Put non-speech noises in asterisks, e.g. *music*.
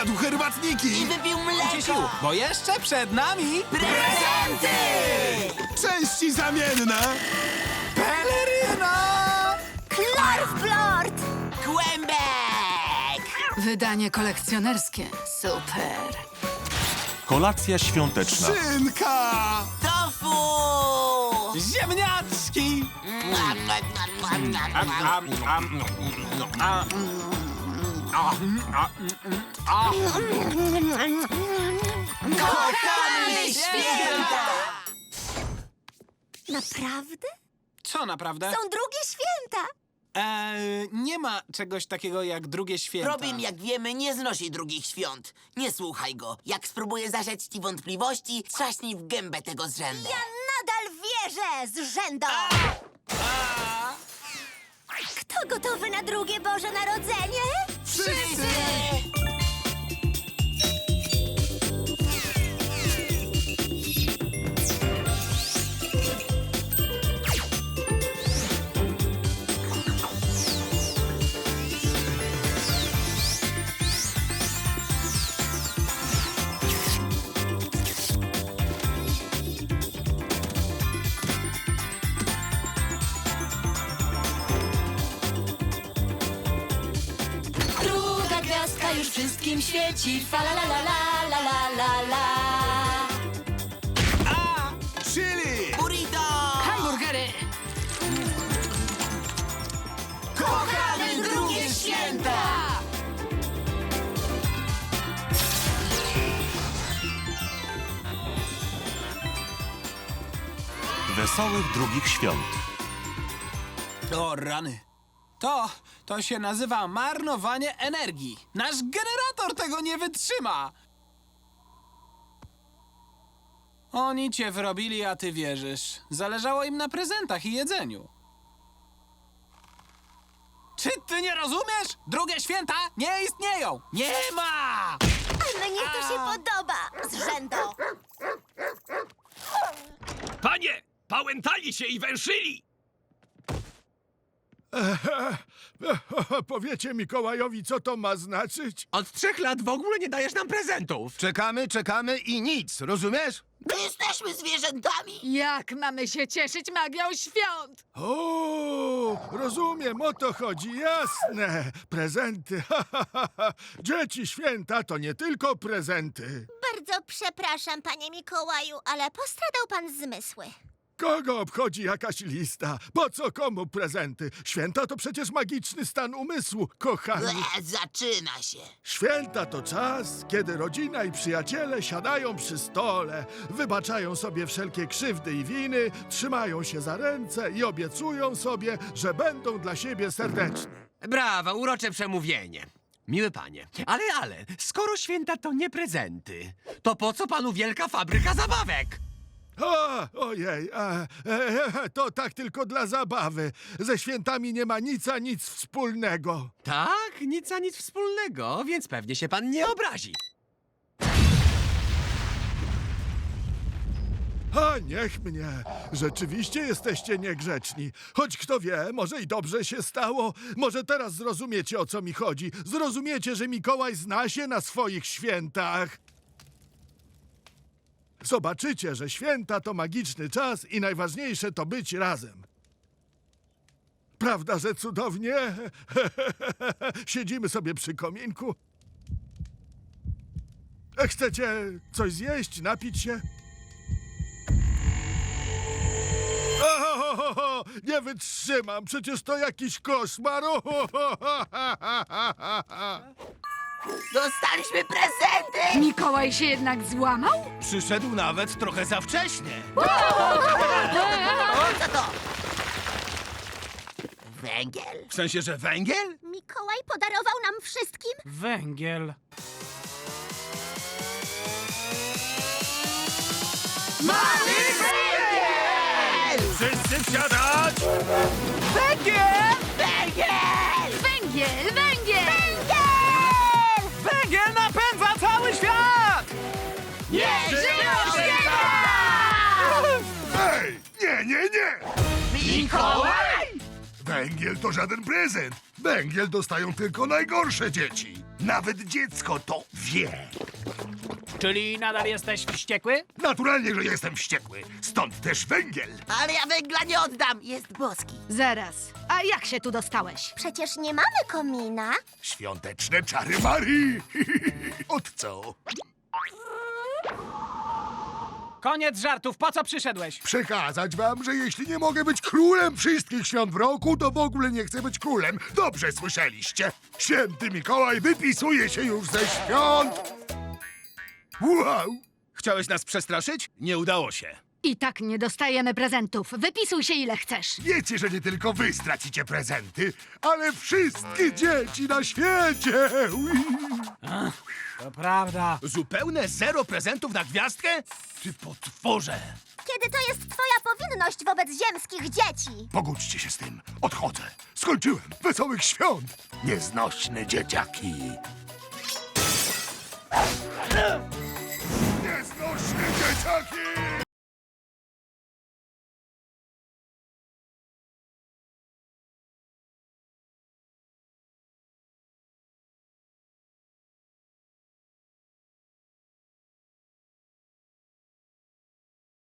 zjadł herbatniki! I wypił mleko! bo jeszcze przed nami Prezenty! Części zamienne! peleryna! Florflort! Kłębek! Wydanie kolekcjonerskie. Super. Kolacja świąteczna. Szynka! Tofu! Ziemniaczki! Kochamy święta! Naprawdę? Co naprawdę? Są drugie święta! Eee, nie ma czegoś takiego jak drugie święta. Robin, jak wiemy, nie znosi drugich świąt. Nie słuchaj go. Jak spróbuje zasiać ci wątpliwości, trzaśnij w gębę tego zrzędę. Ja nadal wierzę z rzędą! Kto gotowy na drugie Boże Narodzenie? Wszystkim świeci. Fa la la la la la la la la. Chili! Burrito! Hamburgery. Kochamy drugie święta! Wesołych drugich świąt. O rany. To, to się nazywa marnowanie energii. Nasz generator tego nie wytrzyma. Oni cię wrobili, a ty wierzysz. Zależało im na prezentach i jedzeniu. Czy ty nie rozumiesz? Drugie święta nie istnieją. Nie ma! A mnie to się podoba z rzędą! Panie, pałętali się i węszyli! *laughs* Powiecie Mikołajowi, co to ma znaczyć? Od trzech lat w ogóle nie dajesz nam prezentów. Czekamy, czekamy i nic, rozumiesz? My jesteśmy zwierzętami! Jak mamy się cieszyć magią świąt? O, rozumiem, o to chodzi, jasne. Prezenty, *laughs* ha, ha, ha, ha. Dzieci święta to nie tylko prezenty. Bardzo przepraszam, panie Mikołaju, ale postradał pan zmysły. Kogo obchodzi jakaś lista? Po co komu prezenty? Święta to przecież magiczny stan umysłu, kochani. Ble, zaczyna się. Święta to czas, kiedy rodzina i przyjaciele siadają przy stole, wybaczają sobie wszelkie krzywdy i winy, trzymają się za ręce i obiecują sobie, że będą dla siebie serdeczni. Brawo, urocze przemówienie. Miły panie, ale, ale, skoro święta to nie prezenty, to po co panu wielka fabryka zabawek? O, ojej, e, e, to tak tylko dla zabawy. Ze świętami nie ma nic a nic wspólnego. Tak, nic a nic wspólnego, więc pewnie się pan nie obrazi. A niech mnie. Rzeczywiście jesteście niegrzeczni. Choć kto wie, może i dobrze się stało. Może teraz zrozumiecie, o co mi chodzi. Zrozumiecie, że Mikołaj zna się na swoich świętach. Zobaczycie, że święta to magiczny czas i najważniejsze to być razem. Prawda, że cudownie? *laughs* Siedzimy sobie przy kominku. Chcecie coś zjeść, napić się? Ohohoho, nie wytrzymam, przecież to jakiś koszmar. *laughs* Dostaliśmy prezenty! Mikołaj się jednak złamał? Przyszedł nawet trochę za wcześnie. Co to? Węgiel? W sensie, że węgiel? Mikołaj podarował nam wszystkim Węgiel. Wszyscy wsiadać! Węgiel! Węgiel! Nie, nie! Mikołaj! Węgiel? Węgiel to żaden prezent. Węgiel dostają tylko najgorsze dzieci. Nawet dziecko to wie. Czyli nadal jesteś wściekły? Naturalnie, że jestem wściekły. Stąd też węgiel. Ale ja węgla nie oddam, jest boski. Zaraz. A jak się tu dostałeś? Przecież nie mamy komina. Świąteczne czary Marii. *laughs* Od co? Koniec żartów, po co przyszedłeś? Przekazać wam, że jeśli nie mogę być królem wszystkich świąt w roku, to w ogóle nie chcę być królem. Dobrze słyszeliście. Święty Mikołaj wypisuje się już ze świąt. Wow! Chciałeś nas przestraszyć? Nie udało się. I tak nie dostajemy prezentów. Wypisuj się ile chcesz. Wiecie, że nie tylko wy stracicie prezenty, ale wszystkie dzieci na świecie. Ui. To prawda. Zupełne zero prezentów na gwiazdkę? Ty potworze! Kiedy to jest twoja powinność wobec ziemskich dzieci? Pogódźcie się z tym. Odchodzę. Skończyłem. Wesołych świąt. Nieznośne dzieciaki. Nieznośne dzieciaki!